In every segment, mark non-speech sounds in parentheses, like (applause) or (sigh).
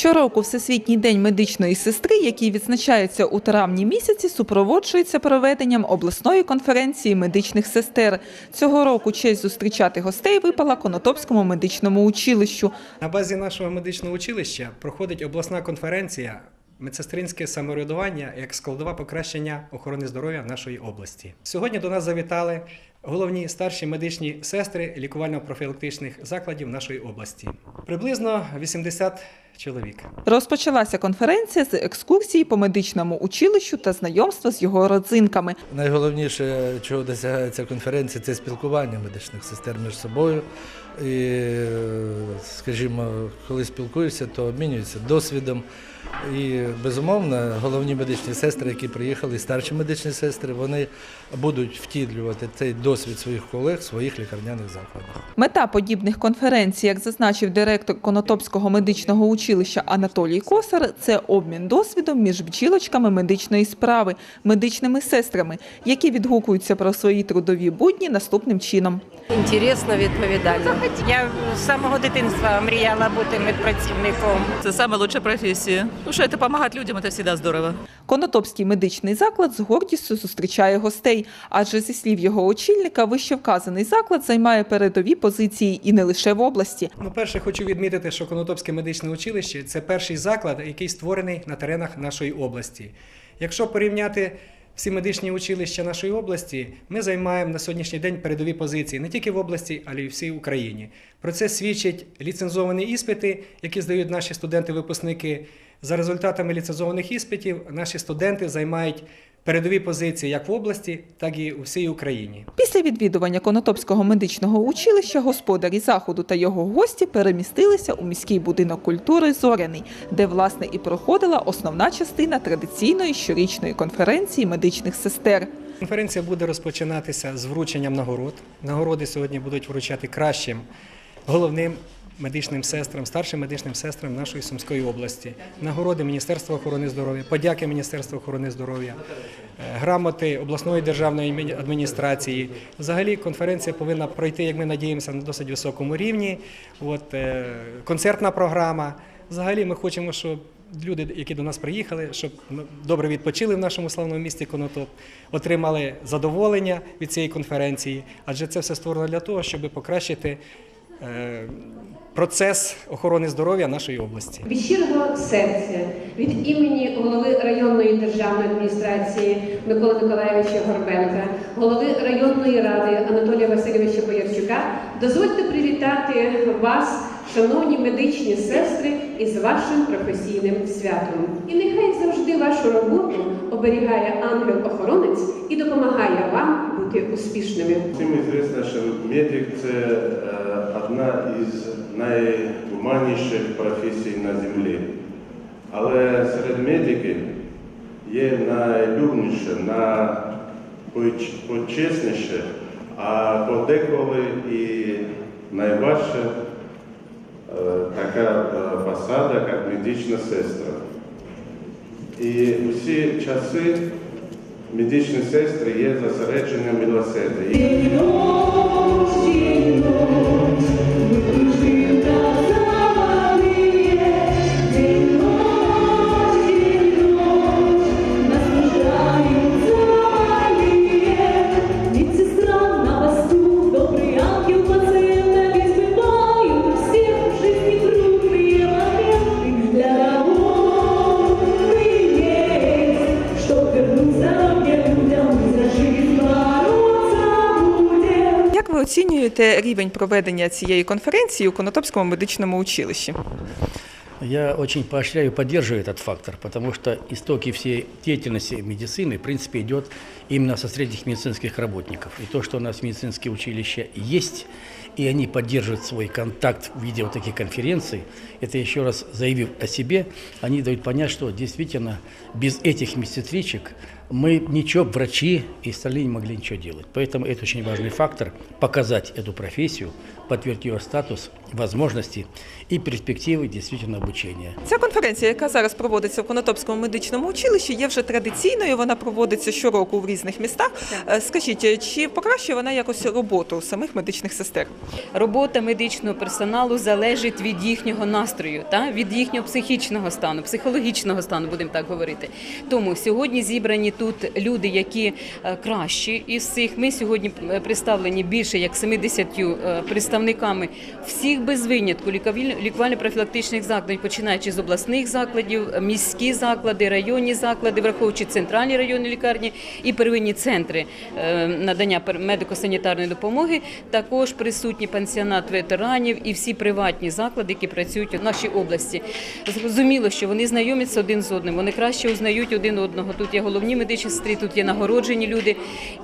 Щороку Всесвітній день медичної сестри, який відзначається у травні місяці, супроводжується проведенням обласної конференції медичних сестер. Цього року честь зустрічати гостей випала Конотопському медичному училищу. На базі нашого медичного училища проходить обласна конференція медсестринське самоврядування як складова покращення охорони здоров'я нашої області. Сьогодні до нас завітали головні старші медичні сестри лікувально-профілактичних закладів нашої області. Приблизно 80 чоловік. Розпочалася конференція з екскурсії по медичному училищу та знайомства з його родзинками. Найголовніше, чого досягається конференція, це спілкування медичних сестер між собою. І, скажімо, коли спілкуються, то обмінюються досвідом. І, безумовно, головні медичні сестри, які приїхали, старші медичні сестри, вони будуть втілювати цей досвід своїх колег в своїх лікарняних закладах. Мета подібних конференцій, як зазначив директор Конотопського медичного училища Анатолій Косар, це обмін досвідом між бджілочками медичної справи, медичними сестрами, які відгукуються про свої трудові будні наступним чином. Інтересно, відповідально. Я з самого дитинства мріяла бути медпрацівником. Это самая лучшая профессия. Ну что, это помогать людям, это всегда здорово. Конотопський медичний заклад з гордістю зустрічає гостей, адже зі слів його очільника, вищевказаний заклад займає передові позиції і не лише в області. Ну, перше, хочу відмітити, що Конотопське медичне училище це перший заклад, який створений на теренах нашої області. Якщо порівняти всі медичні училища нашої області, ми займаємо на сьогоднішній день передові позиції не тільки в області, але й в всій Україні. Про це свідчать ліцензовані іспити, які здають наші студенти-випускники. За результатами ліцензованих іспитів наші студенти займають передові позиції як в області, так і у всій Україні. Після відвідування Конотопського медичного училища господарі заходу та його гості перемістилися у міський будинок культури Зоряний, де власне і проходила основна частина традиційної щорічної конференції медичних сестер. Конференція буде розпочинатися з врученням нагород. Нагороди сьогодні будуть вручати кращим головним медичним сестрам, старшим медичним сестрам нашої Сумської області. Нагороди Міністерства охорони здоров'я, подяки Міністерства охорони здоров'я, е, грамоти обласної державної адмі- адміністрації. Взагалі конференція повинна пройти, як ми надіємося, на досить високому рівні. От, е, концертна програма. Взагалі ми хочемо, щоб люди, які до нас приїхали, щоб добре відпочили в нашому славному місті Конотоп, отримали задоволення від цієї конференції, адже це все створено для того, щоб покращити процес охорони здоров'я нашої області. Від щирого серця, від імені голови районної державної адміністрації Миколи Миколаєвича Горбенка, голови районної ради Анатолія Васильовича Боярчука, дозвольте привітати вас, шановні медичні сестри, із вашим професійним святом. І нехай завжди вашу роботу оберігає ангел-охоронець і допомагає вам бути успішними. Всім відомо, що медик це е, одна із найгуманніших професій на землі. Але серед медиків є найлюбніше, найпочесніше, а подеколи і найважча е, така е, посада, як медична сестра. І усі часи медичні сестри є зосередженням милосердя. оцінюєте рівень проведення цієї конференції у Конотопському медичному училищі? Я очень поощряю и поддерживаю этот фактор, потому что истоки всей деятельности медицины, в принципе, идет именно со средних медицинских работников. И то, что у нас медицинские училища есть, и они поддерживают свой контакт в виде вот таких конференций, это еще раз заявив о себе, они дают понять, что действительно без этих медсестричек мы ничего, врачи и остальные не могли ничего делать. Поэтому это очень важный фактор – показать эту профессию, подтвердить ее статус, возможности и перспективы действительно обучения. Ця конференція, яка зараз проводиться в Конотопському медичному училищі, є вже традиційною. Вона проводиться щороку в різних містах. Е, Скажіть, чи покращує вона якось роботу самих медичних сестер? робота медичного персоналу залежить від їхнього настрою, та від їхнього психічного стану, психологічного стану, будемо так говорити. Тому сьогодні зібрані тут люди, які е, кращі із цих. Ми сьогодні е, представлені більше як 70 е, представниками всіх без винятку лікувально-профілактичних закладів, починаючи з обласних закладів, міські заклади, районні заклади, враховуючи центральні районні лікарні і первинні центри е, надання медико-санітарної допомоги. Також присутні пансіонат ветеранів і всі приватні заклади, які працюють у нашій області. Зрозуміло, що вони знайомляться один з одним, вони краще узнають один одного. Тут є головні медичні сестри, тут є нагороджені люди,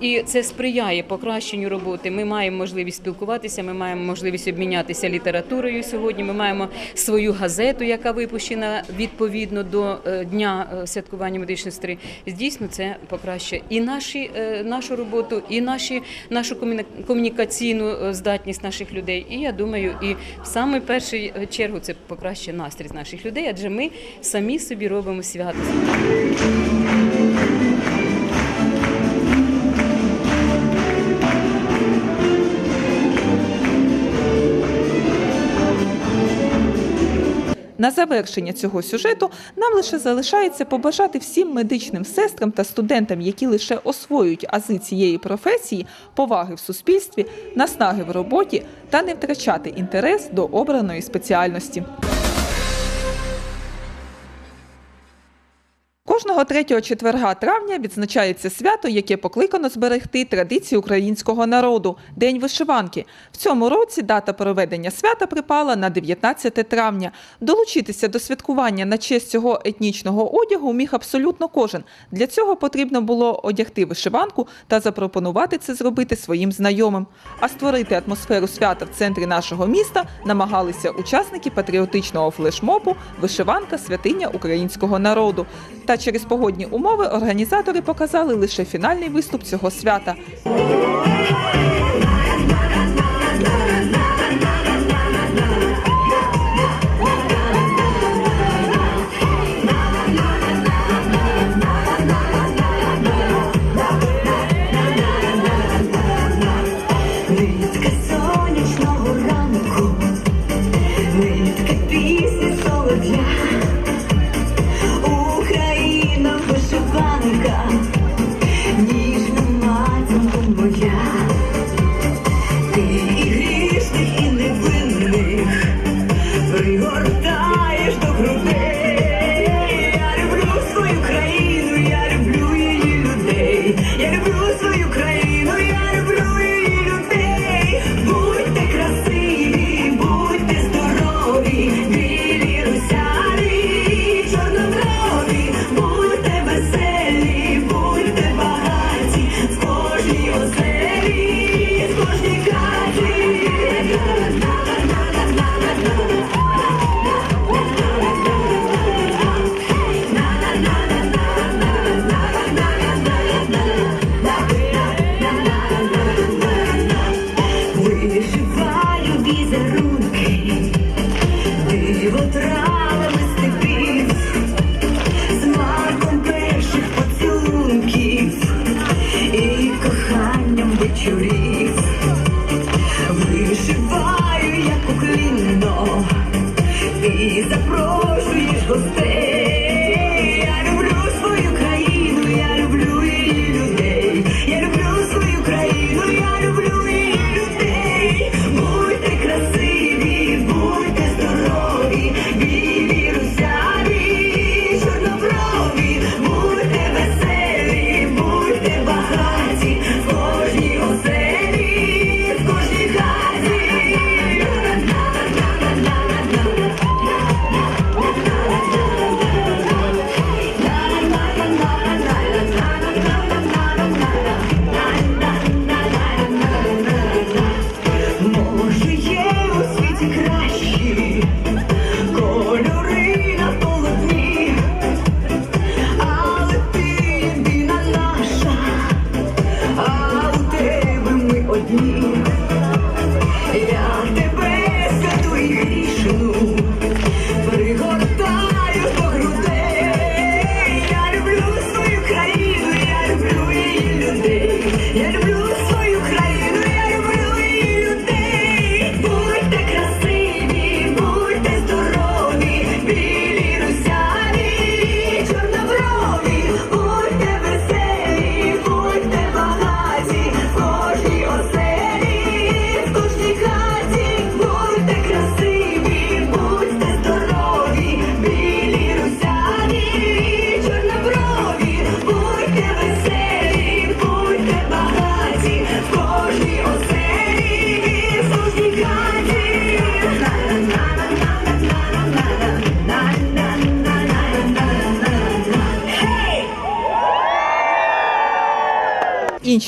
і це сприяє покращенню роботи. Ми маємо можливість спілкуватися, ми маємо можливість обмінятися літературою сьогодні. Ми маємо свою газету, яка випущена відповідно до е, дня е, святкування медичної сестри. Дійсно, це покращує і наші, е, нашу роботу, і наші, нашу комуні- комунікаційну здатність наших людей. І я думаю, і в саме першу чергу це покращує настрій наших людей, адже ми самі собі робимо свято. На завершення цього сюжету нам лише залишається побажати всім медичним сестрам та студентам, які лише освоюють ази цієї професії, поваги в суспільстві, наснаги в роботі та не втрачати інтерес до обраної спеціальності. Кожного третього четверга травня відзначається свято, яке покликано зберегти традиції українського народу День вишиванки. В цьому році дата проведення свята припала на 19 травня. Долучитися до святкування на честь цього етнічного одягу міг абсолютно кожен. Для цього потрібно було одягти вишиванку та запропонувати це зробити своїм знайомим. А створити атмосферу свята в центрі нашого міста намагалися учасники патріотичного флешмобу Вишиванка святиня українського народу. Та через погодні умови організатори показали лише фінальний виступ цього свята.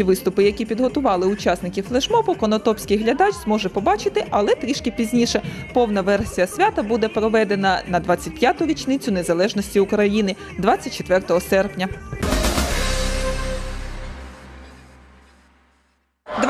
Інші виступи, які підготували учасники флешмобу, конотопський глядач зможе побачити, але трішки пізніше. Повна версія свята буде проведена на 25-ту річницю незалежності України 24 серпня.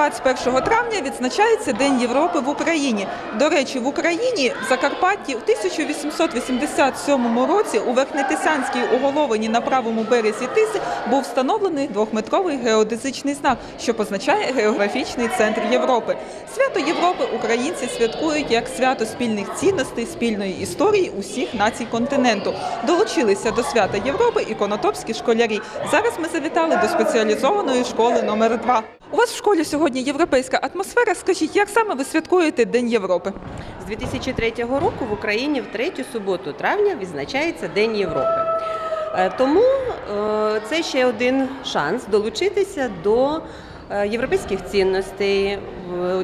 21 травня відзначається День Європи в Україні. До речі, в Україні в Закарпатті у 1887 році у Верхнетисянській уголовині на правому березі Тиси був встановлений двохметровий геодезичний знак, що позначає географічний центр Європи. Свято Європи українці святкують як свято спільних цінностей, спільної історії усіх націй континенту. Долучилися до свята Європи і конотопські школярі. Зараз ми завітали до спеціалізованої школи номер 2 У вас в школі сьогодні європейська атмосфера. Скажіть, як саме ви святкуєте День Європи? З 2003 року в Україні в третю суботу травня відзначається День Європи. Е, Тому е, це ще один шанс долучитися до е, європейських цінностей,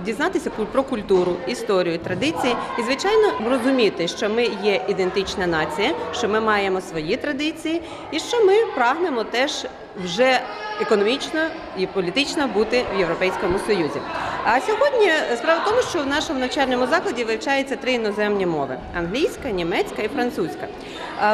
дізнатися про культуру, історію, традиції і, звичайно, розуміти, що ми є ідентична нація, що ми маємо свої традиції і що ми прагнемо теж вже економічно і політично бути в Європейському Союзі. А сьогодні справа в тому, що в нашому навчальному закладі вивчаються три іноземні мови: англійська, німецька і французька.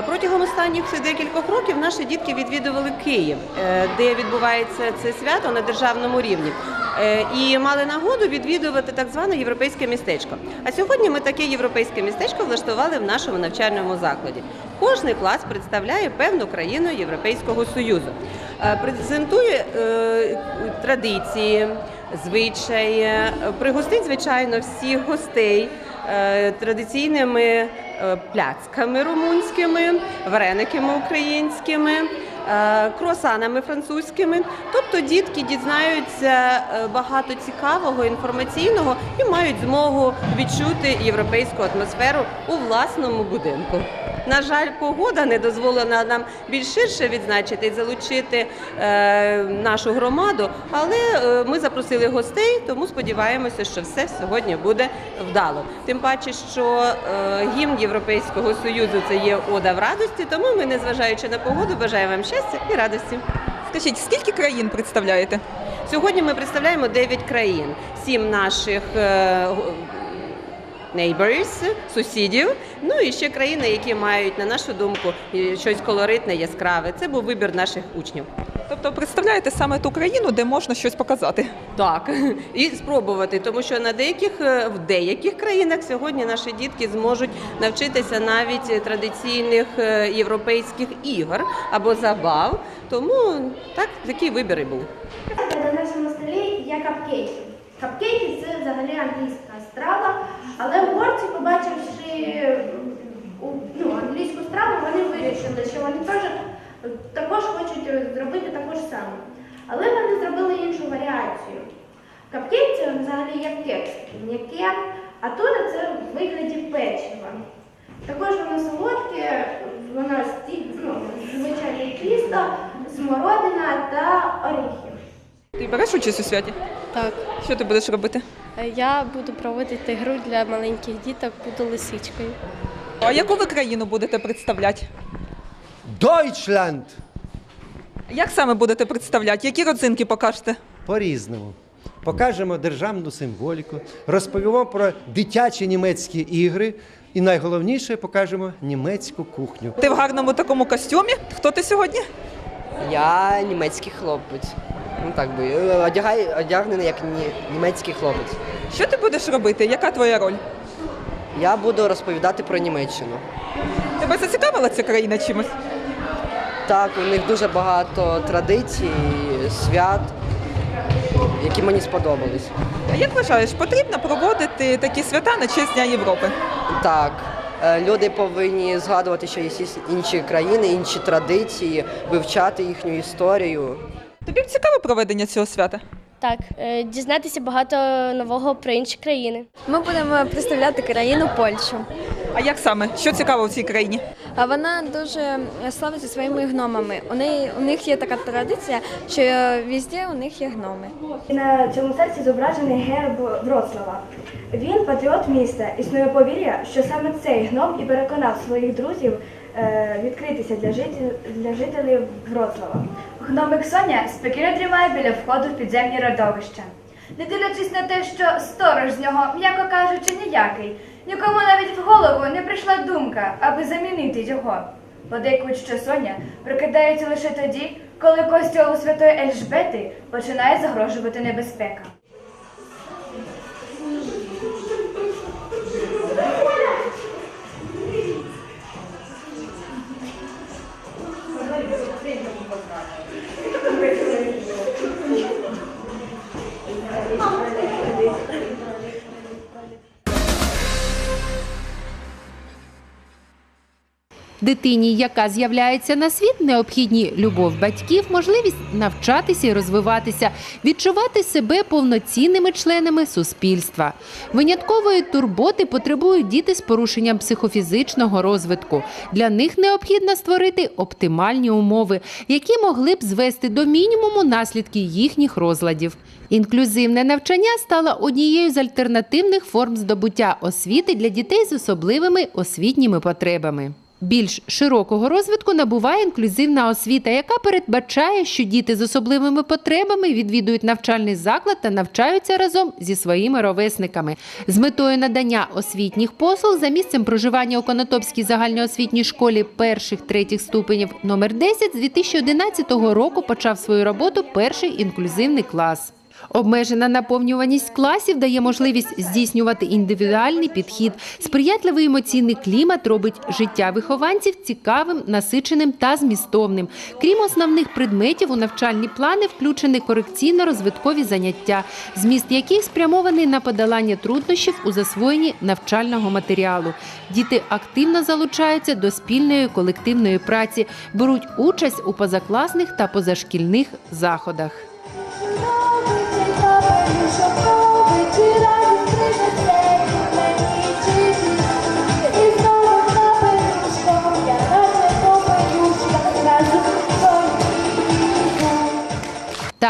Протягом останніх декількох років наші дітки відвідували Київ, е, де відбувається це свято на державному рівні. Е, І мали нагоду відвідувати так зване європейське містечко. А сьогодні ми таке європейське містечко влаштували в нашому навчальному закладі. Кожний клас представляє певну країну Європейського Союзу, Е, презентує е, традиції, звичаї, пригостить, звичайно, всіх гостей е, традиційними пляцками румунськими, варениками українськими. Круасанами французькими, тобто дітки дізнаються багато цікавого, інформаційного і мають змогу відчути європейську атмосферу у власному будинку. На жаль, погода не дозволила нам більш ширше відзначити і залучити е, нашу громаду, але е, ми запросили гостей, тому сподіваємося, що все сьогодні буде вдало. Тим паче, що е, гімн Європейського Союзу це є ода в радості, тому ми, незважаючи на погоду, бажаємо вам щастя і радості. Скажіть, скільки країн представляєте? Сьогодні ми представляємо 9 країн, 7 наших neighbors, сусідів, ну і ще країни, які мають, на нашу думку, щось колоритне, яскраве. Це був вибір наших учнів. Тобто представляєте саме ту країну, де можна щось показати. Так, (laughs) і спробувати, тому що на деяких е, в деяких країнах сьогодні наші дітки зможуть навчитися навіть традиційних е, європейських ігор або забав. Тому так такий вибір і був. На нашому столі є капкейки. Капкейки це взагалі англійська страва, але угорці, побачивши ну, англійську страву, вони вирішили, що вони теж також хочуть зробити таку ж саму. Але вони зробили іншу варіацію. Капкейк це взагалі як кекс, м'яке, а тут це в вигляді печива. Також воно солодке, воно ну, звичайне тісто, смородина та оріхи. Ти береш участь у святі? Так, Що ти будеш робити? Е, я буду проводити гру для маленьких діток, буду лисичкою. А яку ви країну будете представляти? Deutschland! Як саме будете представляти? Які родзинки покажете? По-різному. Покажемо державну символіку, розповімо про дитячі німецькі ігри і найголовніше покажемо німецьку кухню. Ти в гарному такому костюмі? Хто ти сьогодні? Я німецький хлопець. Ну так би, е, одягай, одягнений як ні- німецький хлопець. Що ти будеш робити? Яка твоя роль? Я буду розповідати про Німеччину. Тебе зацікавила ця країна чимось? Так, у них дуже багато традицій, свят, які мені сподобались. А як вважаєш, потрібно проводити такі свята на честь Дня Європи? Так, е, люди повинні згадувати, що є інші країни, інші традиції, вивчати їхню історію. Тобі б цікаве проведення цього свята? Так, е, дізнатися багато нового про інші країни. Ми будемо представляти країну Польщу. А як саме? Що цікаво в цій країні? А вона дуже славиться своїми гномами. У неї у них є така традиція, що везде у них є гноми. На цьому серці зображений герб Вроцлава. Він патріот міста. Існує повір'я, що саме цей гном і переконав своїх друзів е, відкритися для жителів, для жителів Вроцлава. Гномик Соня спокійно тримає біля входу в підземні родовища. Не дивлячись на те, що сторож з нього, м'яко кажучи, ніякий, нікому навіть в голову не прийшла думка, аби замінити його. Подейкують, що Соня прокидається лише тоді, коли костюлу святої Ельжбети починає загрожувати небезпека. Дитині, яка з'являється на світ, необхідні любов батьків, можливість навчатися і розвиватися, відчувати себе повноцінними членами суспільства. Виняткової турботи потребують діти з порушенням психофізичного розвитку. Для них необхідно створити оптимальні умови, які могли б звести до мінімуму наслідки їхніх розладів. Інклюзивне навчання стало однією з альтернативних форм здобуття освіти для дітей з особливими освітніми потребами. Більш широкого розвитку набуває інклюзивна освіта, яка передбачає, що діти з особливими потребами відвідують навчальний заклад та навчаються разом зі своїми ровесниками. З метою надання освітніх послуг за місцем проживання у Конотопській загальноосвітній школі перших третіх ступенів номер 10 з 2011 року почав свою роботу перший інклюзивний клас. Обмежена наповнюваність класів дає можливість здійснювати індивідуальний підхід. Сприятливий емоційний клімат робить життя вихованців цікавим, насиченим та змістовним. Крім основних предметів, у навчальні плани включені корекційно-розвиткові заняття, зміст яких спрямований на подолання труднощів у засвоєнні навчального матеріалу. Діти активно залучаються до спільної колективної праці, беруть участь у позакласних та позашкільних заходах.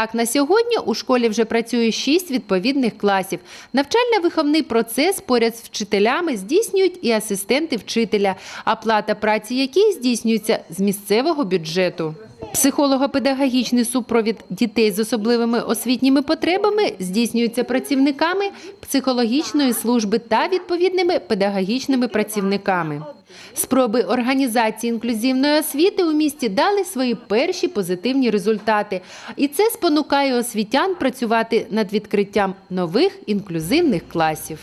Так, на сьогодні у школі вже працює шість відповідних класів. Навчально-виховний процес поряд з вчителями здійснюють і асистенти вчителя, а плата праці яких здійснюється з місцевого бюджету. Психолого-педагогічний супровід дітей з особливими освітніми потребами здійснюється працівниками психологічної служби та відповідними педагогічними працівниками. Спроби організації інклюзивної освіти у місті дали свої перші позитивні результати, і це спонукає освітян працювати над відкриттям нових інклюзивних класів.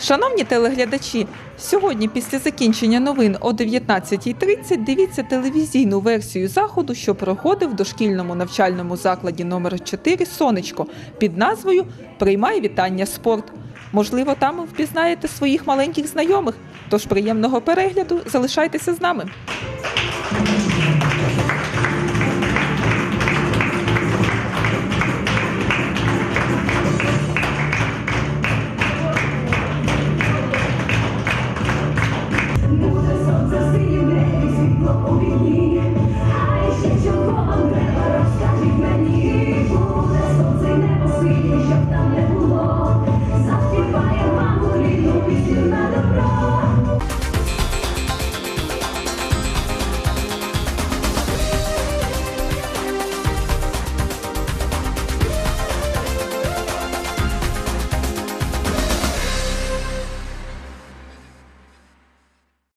Шановні телеглядачі, сьогодні після закінчення новин о 19.30 дивіться телевізійну версію заходу, що проходив в дошкільному навчальному закладі номер 4 Сонечко під назвою Приймай вітання спорт. Можливо, там ви впізнаєте своїх маленьких знайомих. Тож приємного перегляду залишайтеся з нами.